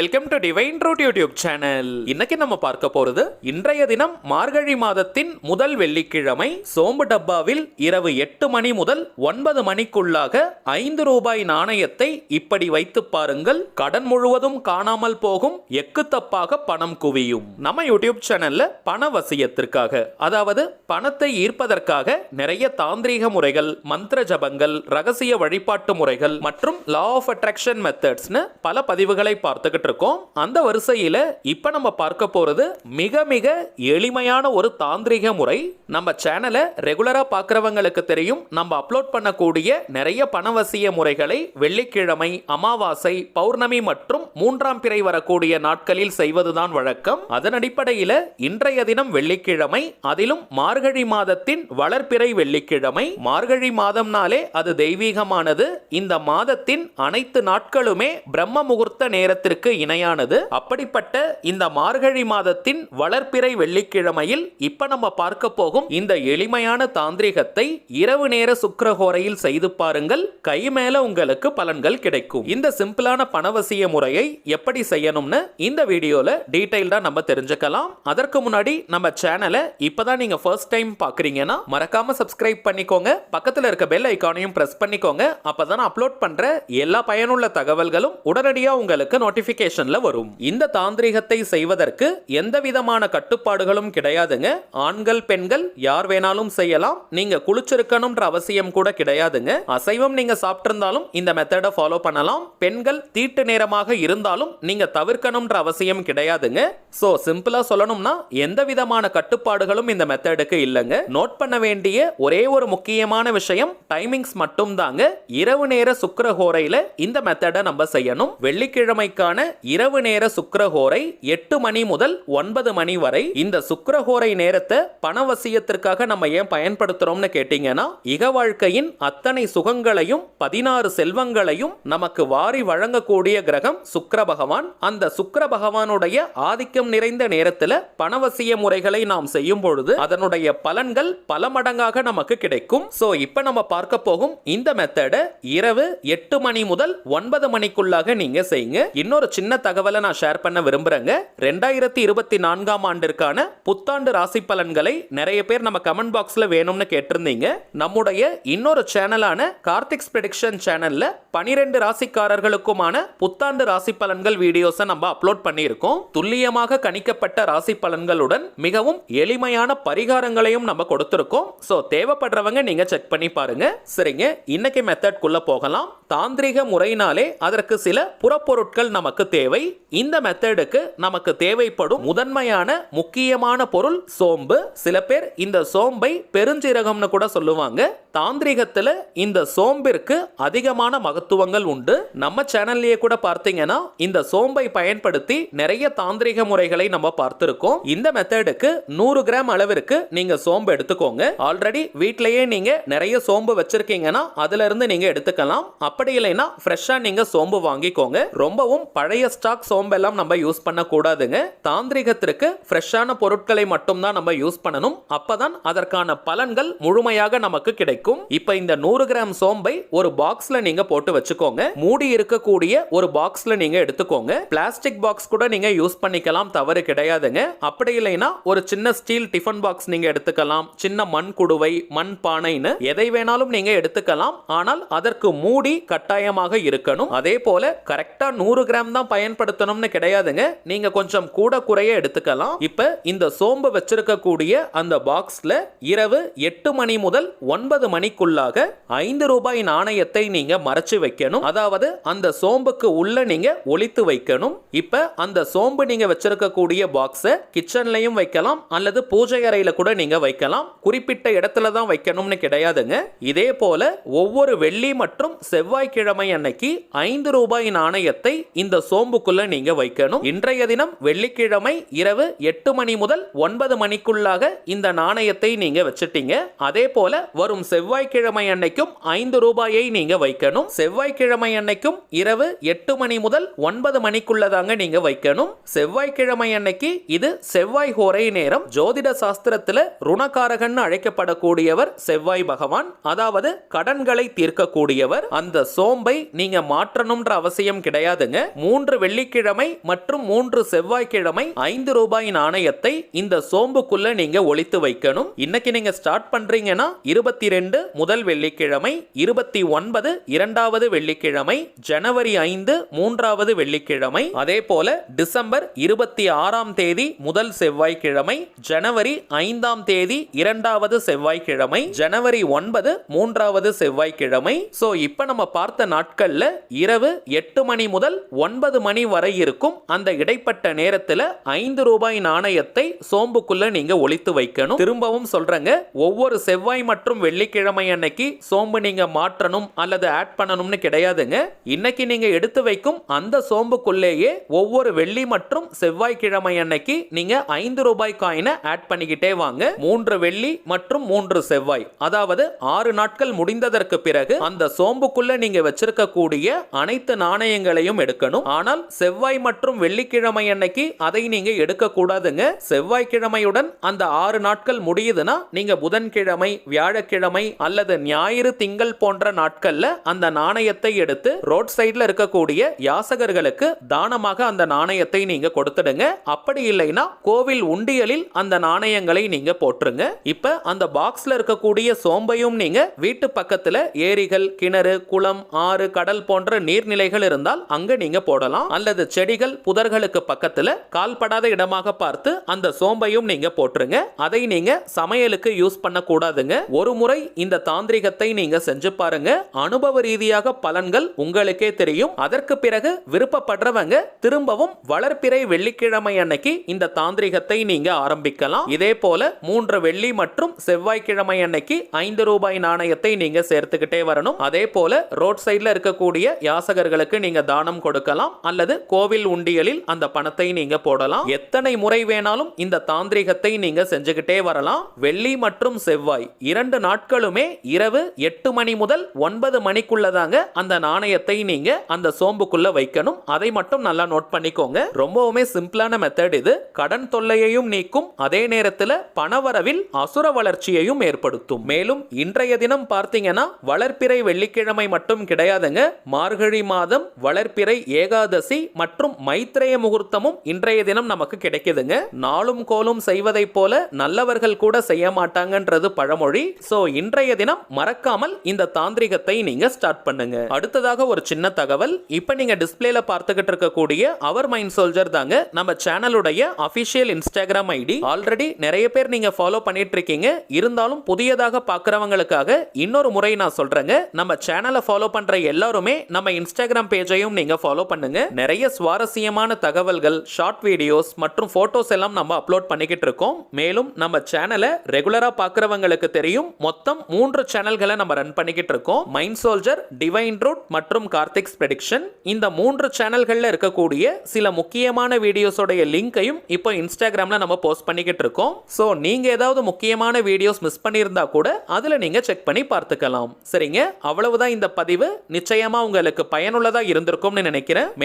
Welcome to Divine Root YouTube channel இன்னைக்கு நம்ம பார்க்க போறது இன்றைய தினம் மார்கழி மாதத்தின் முதல் வெள்ளிக்கிழமை சோம்பு டப்பாவில் இரவு எட்டு மணி முதல் ஒன்பது மணிக்குள்ளாக ஐந்து ரூபாய் நாணயத்தை இப்படி வைத்து பாருங்கள். கடன் முழுவதும் காணாமல் போகும் எக்கு தப்பாக பணம் குவியும். நம்ம யூடியூப் சேனல்ல பண வசியத்திற்காக அதாவது பணத்தை ஈர்ப்பதற்காக நிறைய தாந்திரீக முறைகள் மந்திர ஜபங்கள் ரகசிய வழிபாட்டு முறைகள் மற்றும் லா ஆஃப் அட்ராக்ஷன் மெத்தட்ஸ்னு பல பதிவுகளை பார்த்துக்கிட்டு பார்த்துட்ருக்கோம் அந்த வரிசையில் இப்போ நம்ம பார்க்க போகிறது மிக மிக எளிமையான ஒரு தாந்திரிக முறை. நம்ம சேனலை ரெகுலராக பார்க்குறவங்களுக்கு தெரியும். நம்ம அப்லோட் பண்ணக்கூடிய நிறைய பணவசிய முறைகளை வெள்ளிக்கிழமை அமாவாசை பௌர்ணமி மற்றும் மூன்றாம் பிறை வரக்கூடிய நாட்களில் செய்வதுதான் வழக்கம். அதன் அடிப்படையில் இன்றைய தினம் வெள்ளிக்கிழமை அதிலும் மார்கழி மாதத்தின் வளர்பிறை வெள்ளிக்கிழமை. மார்கழி மாதம்னாலே அது தெய்வீகமானது. இந்த மாதத்தின் அனைத்து நாட்களுமே பிரம்ம முகூர்த்த நேரத்திற்கு இணையானது. அப்படிப்பட்ட இந்த மார்கழி மாதத்தின் வளர்ப்பிறை வெள்ளிக்கிழமையில் இப்ப நம்ம பார்க்க போகும் இந்த எளிமையான தாந்திரிகத்தை இரவு நேர சுக்கிரஹோரையில் செய்து பாருங்கள். கை மேல உங்களுக்கு பலன்கள் கிடைக்கும். இந்த சிம்பிளான பணவசிய முறையை எப்படி செய்யணும்னு இந்த வீடியோல டீடைல்டா நம்ம தெரிஞ்சுக்கலாம். அதற்கு முன்னாடி நம்ம சேனலை இப்பதான் நீங்க ஃபர்ஸ்ட் டைம் பாக்குறீங்கன்னா மறக்காம சப்ஸ்கிரைப் பண்ணிக்கோங்க. பக்கத்துல இருக்க பெல் ஐக்கானையும் பிரஸ் பண்ணிக்கோங்க. அப்பதான் அப்லோட் பண்ற எல்லா பயனுள்ள தகவல்களும் உடனடியா உங்களுக்கு நோட்டிபிகேஷன்ல வரும். இந்த தாந்திரிகத்தை செய்வதற்கு எந்த விதமான கட்டுப்பாடுகளும் கிடையாதுங்க. ஆண்கள் பெண்கள் யார் வேணாலும் செய்யலாம். நீங்க குளிச்சிருக்கணும்ன்ற அவசியம் கூட கிடையாதுங்க. அசைவம் நீங்க சாப்பிட்டிருந்தாலும் இந்த மெத்தடை ஃபாலோ பண்ணலாம். பெண்கள் தீட்டு நேரமாக இருந்தாலும் நீங்க தவிர்க்கணும்ன்ற அவசியம் கிடையாதுங்க. சோ சிம்பிளா சொல்லணும்னா எந்த விதமான கட்டுப்பாடுகளும் இந்த மெத்தடுக்கு இல்லைங்க. நோட் பண்ண வேண்டிய ஒரே ஒரு முக்கியமான விஷயம் டைமிங்ஸ் மட்டும் தாங்க இரவு நேர சுக்கிரஹோரையில இந்த மெத்தடை நம்ம செய்யணும். வெள்ளிக்கிழமைக்கான இரவு நேர சுக்கிரஹோரை எட்டு மணி முதல் ஒன்பது மணி வரை இந்த சுக்கிரஹோரை நேரத்தை பணவசியத்திற்காக நம்ம ஏன் பயன்படுத்துறோம்னு கேட்டீங்கன்னா இக வாழ்க்கையின் அத்தனை சுகங்களையும் பதினாறு செல்வங்களையும் நமக்கு வாரி வழங்கக்கூடிய கிரகம் சுக்கர பகவான். அந்த சுக்கர பகவானுடைய ஆதிக்கம் நிறைந்த நேரத்தில் பணவசிய முறைகளை நாம் செய்யும் பொழுது அதனுடைய பலன்கள் பல மடங்காக நமக்கு கிடைக்கும். சோ இப்ப நம்ம பார்க்க போகும் இந்த மெத்தடை இரவு எட்டு மணி முதல் ஒன்பது மணிக்குள்ளாக நீங்க செய்யுங்க. இன்னொரு சின்ன தகவலை நான் ஷேர் பண்ண விரும்புறேங்க. ரெண்டாயிரத்தி இருபத்தி நான்காம் ஆண்டிற்கான புத்தாண்டு ராசி பலன்களை நிறைய பேர் நம்ம கமெண்ட் பாக்ஸ்ல வேணும்னு கேட்டிருந்தீங்க. நம்முடைய இன்னொரு சேனலான கார்த்திக்ஸ் ப்ரெடிக்ஷன் சேனல்ல பனிரெண்டு ராசிக்காரர்களுக்குமான புத்தாண்டு ராசி பலன்கள் வீடியோஸை நம்ம அப்லோட் பண்ணியிருக்கோம். துல்லியமாக கணிக்கப்பட்ட ராசி பலன்களுடன் மிகவும் எளிமையான பரிகாரங்களையும் நம்ம கொடுத்துருக்கோம். ஸோ தேவைப்படுறவங்க நீங்க செக் பண்ணி பாருங்க. சரிங்க இன்னைக்கு மெத்தட்குள்ள போகலாம். தாந்திரிக முறையினாலே அதற்கு சில புறப்பொருட்கள் நமக்கு தேவை. இந்த மெத்தடுக்கு நமக்கு தேவைப்படும் முதன்மையான முக்கியமான பொருள் சோம்பு. சில பேர் இந்த சோம்பை பெருஞ்சீரகம்னு கூட சொல்லுவாங்க. தாந்திரிகத்தில் இந்த சோம்பிற்கு அதிகமான மகத்துவங்கள் உண்டு. நம்ம சேனல்லையே கூட பார்த்தீங்கன்னா இந்த சோம்பை பயன்படுத்தி நிறைய தாந்திரிக முறைகளை நம்ம பார்த்துருக்கோம். இந்த மெத்தடுக்கு நூறு கிராம் அளவிற்கு நீங்க சோம்பு எடுத்துக்கோங்க. ஆல்ரெடி வீட்லயே நீங்க நிறைய சோம்பு வச்சிருக்கீங்கன்னா அதுல இருந்து நீங்க எடுத்துக்கலாம். அப்படி இல்லைன்னா ஃப்ரெஷ்ஷா நீங்க சோம்பு வாங்கிக்கோங்க. ரொம்பவும் பழைய ஸ்டாக் சோம்பெல்லாம் நம்ம யூஸ் பண்ணக்கூடாதுங்க. தாந்திரிகத்திற்கு ஃப்ரெஷ்ஷான பொருட்களை மட்டும்தான் நம்ம யூஸ் பண்ணணும். அப்பதான் அதற்கான பலன்கள் முழுமையாக நமக்கு கிடைக்கும். இப்போ இந்த நூறு கிராம் சோம்பை ஒரு பாக்ஸ்ல நீங்க போட்டு வச்சுக்கோங்க. மூடி இருக்கக்கூடிய ஒரு பாக்ஸ்ல நீங்க எடுத்துக்கோங்க. பிளாஸ்டிக் பாக்ஸ் கூட நீங்க யூஸ் பண்ணிக்கலாம் தவறு கிடையாதுங்க. அப்படி இல்லைன்னா ஒரு சின்ன ஸ்டீல் டிஃபன் பாக்ஸ் நீங்க எடுத்துக்கலாம். சின்ன மண் குடுவை மண் பானைன்னு எதை வேணாலும் நீங்க எடுத்துக்கலாம். ஆனால் அதற்கு மூடி கட்டாயமாக இருக்கணும். அதே போல கரெக்டா நூறு கிராம் தான் பயன்படுத்தணும்னு கிடையாதுங்க. நீங்க கொஞ்சம் கூட குறைய எடுத்துக்கலாம். இப்ப இந்த சோம்பு வச்சிருக்கக்கூடிய அந்த பாக்ஸ்ல இரவு எட்டு மணி முதல் ஒன்பது மணிக்குள்ளாக ஐந்து ரூபாய் நாணயத்தை நீங்க மறைச்சு வைக்கணும். அதாவது அந்த சோம்புக்கு உள்ள நீங்க ஒழித்து வைக்கணும். இப்ப அந்த சோம்பு நீங்க வச்சிருக்கக்கூடிய பாக்ஸை கிச்சன்லயும் வைக்கலாம். அல்லது பூஜை அறையில கூட நீங்க வைக்கலாம். குறிப்பிட்ட இடத்துல தான் வைக்கணும்னு கிடையாதுங்க. இதே போல ஒவ்வொரு வெள்ளி மற்றும் செவ்வாய்க்கிழமை அன்னைக்கு ஐந்து ரூபாய் நாணயத்தை இந்த சோம்பு சோம்புக்குள்ள நீங்க வைக்கணும். இன்றைய தினம் வெள்ளிக்கிழமை இரவு எட்டு மணி முதல் ஒன்பது மணிக்குள்ளாக இந்த நாணயத்தை நீங்க வச்சுட்டீங்க. அதே போல வரும் செவ்வாய்க்கிழமை அன்னைக்கும் ஐந்து ரூபாயை நீங்க வைக்கணும். செவ்வாய்க்கிழமை அன்னைக்கும் இரவு எட்டு மணி முதல் ஒன்பது மணிக்குள்ளதாங்க நீங்க வைக்கணும். செவ்வாய்க்கிழமை அன்னைக்கு இது செவ்வாய் ஹோரை நேரம். ஜோதிட சாஸ்திரத்துல ருணகாரகன் அழைக்கப்படக்கூடியவர் செவ்வாய் பகவான். அதாவது கடன்களை தீர்க்கக்கூடியவர். அந்த சோம்பை நீங்க மாற்றணும்ன்ற அவசியம் கிடையாதுங்க. மூன்று வெள்ளிக்கிழமை மற்றும் மூன்று செவ்வாய்க்கிழமை ஐந்து ரூபாய் நாணயத்தை இந்த சோம்புக்குள்ள நீங்க ஒழித்து வைக்கணும். இன்னைக்கு நீங்க ஸ்டார்ட் பண்றீங்கன்னா இருபத்தி ரெண்டு முதல் வெள்ளிக்கிழமை இருபத்தி ஒன்பது இரண்டாவது வெள்ளிக்கிழமை ஜனவரி ஐந்து மூன்றாவது வெள்ளிக்கிழமை அதே போல டிசம்பர் இருபத்தி ஆறாம் தேதி முதல் செவ்வாய்க்கிழமை ஜனவரி ஐந்தாம் தேதி இரண்டாவது செவ்வாய்க்கிழமை ஜனவரி ஒன்பது மூன்றாவது செவ்வாய்க்கிழமை. சோ இப்ப நம்ம பார்த்த நாட்கள்ல இரவு எட்டு மணி முதல் ஒன்பது மணி வரை இருக்கும். அந்த இடைப்பட்ட நேரத்துல ஐந்து ரூபாய் நாணயத்தை சோம்புக்குள்ள நீங்க ஒழித்து வைக்கணும். திரும்பவும் சொல்றேங்க ஒவ்வொரு செவ்வாய் மற்றும் வெள்ளிக்கிழமை அன்னைக்கு சோம்பு நீங்க மாற்றணும் அல்லது ஆட் பண்ணணும்னு கிடையாதுங்க. இன்னைக்கு நீங்க எடுத்து வைக்கும் அந்த சோம்புக்குள்ளேயே ஒவ்வொரு வெள்ளி மற்றும் செவ்வாய்க்கிழமை அன்னைக்கு நீங்க ஐந்து ரூபாய் காயினை ஆட் பண்ணிக்கிட்டே வாங்க. மூன்று வெள்ளி மற்றும் மூன்று செவ்வாய் அதாவது ஆறு நாட்கள் முடிந்ததற்கு பிறகு அந்த சோம்புக்குள்ள நீங்க வச்சிருக்கக்கூடிய அனைத்து நாணயங்களையும் எடுக்கணும். ஆனால் செவ்வாய் மற்றும் வெள்ளிக்கிழமை அன்னைக்கு அதை நீங்க எடுக்கக்கூடாதுங்க. செவ்வாய்க்கிழமையுடன் அந்த ஆறு நாட்கள் முடியுதுன்னா நீங்க புதன்கிழமை வியாழக்கிழமை அல்லது ஞாயிறு திங்கள் போன்ற நாட்கள்ல அந்த நாணயத்தை எடுத்து ரோட் சைடில் இருக்கக்கூடிய யாசகர்களுக்கு தானமாக அந்த நாணயத்தை நீங்க கொடுத்துடுங்க. அப்படி இல்லைன்னா கோவில் உண்டியலில் அந்த நாணயங்களை நீங்க போட்டுருங்க இப்ப அந்த பாக்ஸ்ல இருக்கக்கூடிய சோம்பையும் நீங்க வீட்டு பக்கத்துல ஏரிகள் கிணறு குளம் ஆறு கடல் போன்ற நீர்நிலைகள் இருந்தால் அங்க நீங்க போடலாம். அல்லது செடிகள் புதர்களுக்கு பக்கத்துல கால்படாத இடமாக பார்த்து அந்த சோம்பையும் நீங்க போட்டுருங்க. அதை நீங்க சமையலுக்கு யூஸ் பண்ண கூடாதுங்க ஒரு முறை இந்த தாந்திரிகத்தை நீங்க செஞ்சு பாருங்க. அனுபவ ரீதியாக பலன்கள் உங்களுக்கே தெரியும். அதற்கு பிறகு விருப்பப்படுறவங்க திரும்பவும் வளர்ப்பிறை வெள்ளிக்கிழமை அன்னைக்கு இந்த தாந்திரிகத்தை நீங்க ஆரம்பிக்கலாம். இதே போல மூன்று வெள்ளி மற்றும் செவ்வாய்க்கிழமை அன்னைக்கு ஐந்து ரூபாய் நாணயத்தை நீங்க சேர்த்துக்கிட்டே வரணும். அதே போல ரோட் சைட்ல இருக்கக்கூடிய யாசகர்களுக்கு நீங்க தானம் கொடுக்கலாம். அல்லது கோவில் உண்டியலில் அந்த பணத்தை நீங்க போடலாம். எத்தனை முறை வேணாலும் இந்த தாந்திரிகத்தை நீங்க செஞ்சுக்கிட்டே வரலாம். வெள்ளி மற்றும் செவ்வாய் இரண்டு நாட்களுமே இரவு எட்டு மணி முதல் ஒன்பது மணிக்குள்ளதாங்க அந்த நாணயத்தை நீங்க அந்த சோம்புக்குள்ள வைக்கணும். அதை மட்டும் நல்லா நோட் பண்ணிக்கோங்க. ரொம்பவுமே சிம்பிளான மெத்தட் இது. கடன் தொல்லையையும் நீக்கும். அதே நேரத்தில் பணவரவில் அசுர வளர்ச்சியையும் ஏற்படுத்தும். மேலும் இன்றைய தினம் பார்த்தீங்கன்னா வளர்ப்பிறை வெள்ளிக்கிழமை மட்டும் கிடையாதுங்க. மார்கழி மாதம் வளர்ப்பிறை ஏகாதி ஏகாதசி மற்றும் மைத்ரேய முகூர்த்தமும் இன்றைய தினம் நமக்கு கிடைக்குதுங்க. நாளும் கோலும் செய்வதைப் போல நல்லவர்கள் கூட செய்ய மாட்டாங்கன்றது பழமொழி. சோ இன்றைய தினம் மறக்காமல் இந்த தாந்திரிகத்தை நீங்க ஸ்டார்ட் பண்ணுங்க. அடுத்ததாக ஒரு சின்ன தகவல். இப்ப நீங்க டிஸ்பிளேல பார்த்துக்கிட்டு இருக்கக்கூடிய அவர் மைண்ட் சோல்ஜர் தாங்க நம்ம சேனலுடைய அபிஷியல் இன்ஸ்டாகிராம் ஐடி ஆல்ரெடி நிறைய பேர் நீங்க ஃபாலோ பண்ணிட்டு இருக்கீங்க. இருந்தாலும் புதியதாக பார்க்குறவங்களுக்காக இன்னொரு முறை நான் சொல்றேங்க. நம்ம சேனலை ஃபாலோ பண்ற எல்லாருமே நம்ம இன்ஸ்டாகிராம் பேஜையும் நீங்க ஃபாலோ பண்ணுங்க. நிறைய சுவாரஸ்யமான தகவல்கள் ஷார்ட் வீடியோஸ் மற்றும் போட்டோஸ் எல்லாம் நம்ம அப்லோட் பண்ணிக்கிட்டு இருக்கோம். மேலும் நம்ம சேனலை ரெகுலரா பார்க்குறவங்களுக்கு தெரியும். மொத்தம் மூன்று சேனல்களை நம்ம ரன் பண்ணிக்கிட்டு இருக்கோம். மைண்ட் சோல்ஜர் டிவைன் ரூட் மற்றும் கார்த்திக்ஸ் ப்ரெடிக்ஷன் இந்த மூன்று சேனல்களில் இருக்கக்கூடிய சில முக்கியமான வீடியோஸோடைய லிங்கையும் இப்போ இன்ஸ்டாகிராமில் நம்ம போஸ்ட் பண்ணிக்கிட்டு இருக்கோம். ஸோ நீங்கள் ஏதாவது முக்கியமான வீடியோஸ் மிஸ் பண்ணியிருந்தா கூட அதில் நீங்கள் செக் பண்ணி பார்த்துக்கலாம். சரிங்க? அவ்வளவுதான் இந்த பதிவு. நிச்சயமாக உங்களுக்கு பயனுள்ளதாக இருந்திருக்கும்னு நினைக்கிறேன்.